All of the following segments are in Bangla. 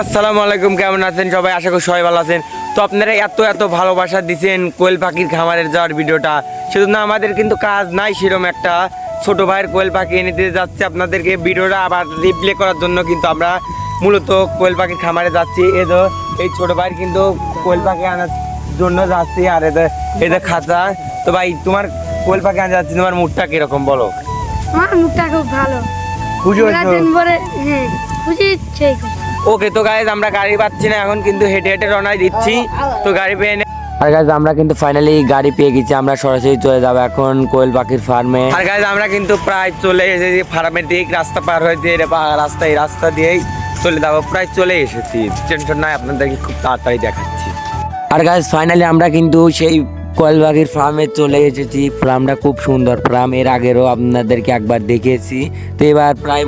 আসসালামু আলাইকুম কেমন আছেন সবাই? আশা করি সবাই ভালো আছেন। তো আপনারা এত এত ভালোবাসা দিচ্ছেন কোয়েল পাখির খামারের যাওয়ার ভিডিওটা। সেজন্য আমাদের কিন্তু কাজ নাই সেরকম একটা। ছোট ভাইয়ের কোয়েল পাখি এনে দিতে যাচ্ছে আপনাদেরকে। ভিডিওটা আবার রিপ্লে করার জন্য কিন্তু আমরা মূলত কোয়েল পাখির খামারে যাচ্ছি। এই তো এই ছোট ভাইয়ের কিন্তু কোয়েল পাখি আনার জন্য যাচ্ছি। আর এদের এদের খাঁচা। তো ভাই তোমার কোয়েল পাখি আনা যাচ্ছি। তোমার মুডটা কীরকম বলো? আমার মুখটা খুব ভালো। খুশি হয়েছো? খুশি ওকে তো গাইজ আমরা গাড়ি পাচ্ছি না এখন কিন্তু হেঁটে হেঁটে রওনায় দিচ্ছি। তো গাড়ি পেয়ে আর গাইজ আমরা কিন্তু ফাইনালি গাড়ি পেয়ে গেছি আমরা সরাসরি চলে যাব এখন কোয়েল পাখির ফার্মে আর গাইজ আমরা কিন্তু প্রায় চলে এসেছি ফার্মের দিক রাস্তা পার হয়েছে রাস্তা এই রাস্তা দিয়েই চলে যাব প্রায় চলে এসেছি। টেনশন নাই আপনাদেরকে খুব তাড়াতাড়ি দেখাচ্ছি। আর গাইজ ফাইনালি আমরা কিন্তু সেই কোয়েল পাখির ফার্মে চলে এসেছি। ফার্মটা খুব সুন্দর ফার্ম এর আগেরও আপনাদেরকে একবার দেখেছি তো এবার প্রায়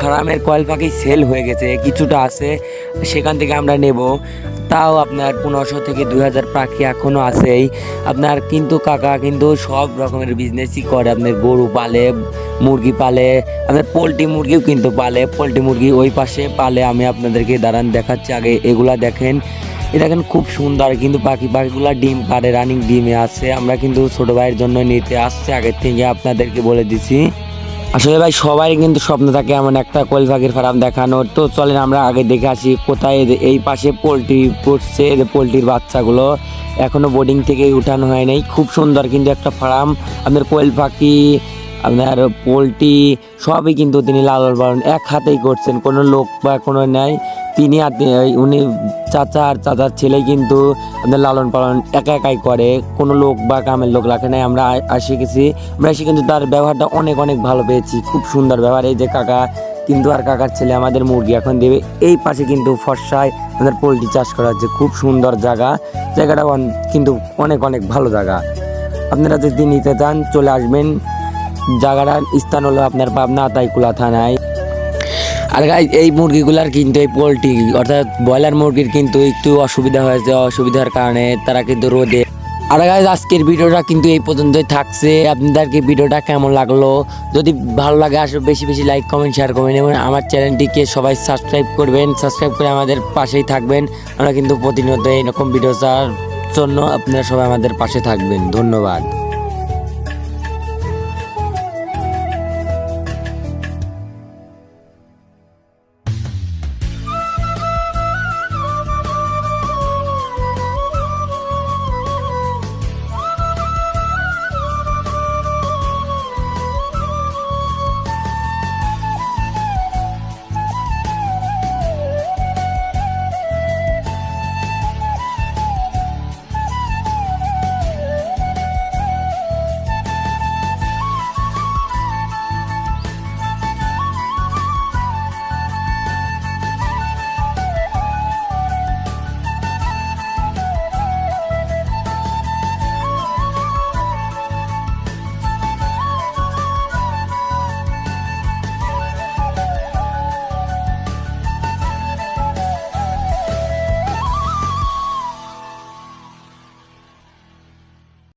ফার্মের কোয়েল পাখি সেল হয়ে গেছে, কিছুটা আছে, সেখান থেকে আমরা নেব। তাও আপনার পনেরোশো থেকে দুই হাজার পাখি এখনও আছেই। আপনার কিন্তু কাকা কিন্তু সব রকমের বিজনেসই করে। আপনার গরু পালে, মুরগি পালে, আপনার পোলট্রি মুরগিও কিন্তু পালে। পোলট্রি মুরগি ওই পাশে পালে। আমি আপনাদেরকে দাঁড়ান দেখাচ্ছি, আগে এগুলা দেখেন। এ দেখেন খুব সুন্দর কিন্তু পাখি। পাখিগুলো ডিম পারে রানিং ডিমে আছে। আমরা কিন্তু ছোটো ভাইয়ের জন্য নিতে আসছে। আগের থেকে আপনাদেরকে বলে দিছি। আসলে ভাই, সবাই কিন্তু স্বপ্ন থাকে এমন একটা কোয়েল পাখির ফার্ম দেখানোর। তো চলেন আমরা আগে দেখে আসি কোথায় এই পাশে পোলট্রি পড়ছে পোলট্রির বাচ্চাগুলো। এখনও বোর্ডিং থেকে উঠানো হয় নাই। খুব সুন্দর কিন্তু একটা ফার্ম আপনার কোয়েল পাখি আপনার পোলট্রি সবই কিন্তু তিনি লালন পালন এক হাতেই করছেন। কোনো লোক বা কোনো নেই তিনি হাতে উনি চাচা আর চাচার ছেলে কিন্তু আপনার লালন পালন একা একাই করে। কোনো লোক বা কামের লোক রাখে নাই। আমরা আসে গেছি। আমরা এসে কিন্তু তার ব্যবহারটা অনেক অনেক ভালো পেয়েছি। খুব সুন্দর ব্যবহার। এই যে কাকা কিন্তু আর কাকার ছেলে আমাদের মুরগি এখন দেবে। এই পাশে কিন্তু ফর্সায় আমাদের পোলট্রি চাষ করা হচ্ছে। খুব সুন্দর জায়গা। জায়গাটা কিন্তু অনেক অনেক ভালো জায়গা। আপনারা যদি নিতে চান, চলে আসবেন। জায়গাটার স্থান হলো আপনার পাবনা আতাইকুলা থানায়। আর গাই এই মুরগিগুলার কিন্তু এই পোলট্রি, অর্থাৎ ব্রয়লার মুরগির কিন্তু একটু অসুবিধা হয়েছে, অসুবিধার কারণে তারা কিন্তু রোদে। আর গাইজ, আজকের ভিডিওটা কিন্তু এই পর্যন্তই থাকছে। আপনাদেরকে ভিডিওটা কেমন লাগল? যদি ভালো লাগে আসলে বেশি বেশি লাইক, কমেন্ট শেয়ার করবেন এবং আমার চ্যানেলটিকে সবাই সাবস্ক্রাইব করবেন। সাবস্ক্রাইব করে আমাদের পাশেই থাকবেন। আমরা কিন্তু প্রতিনিয়ত এরকম ভিডিও চাওয়ার জন্য আপনারা সবাই আমাদের পাশে থাকবেন। ধন্যবাদ।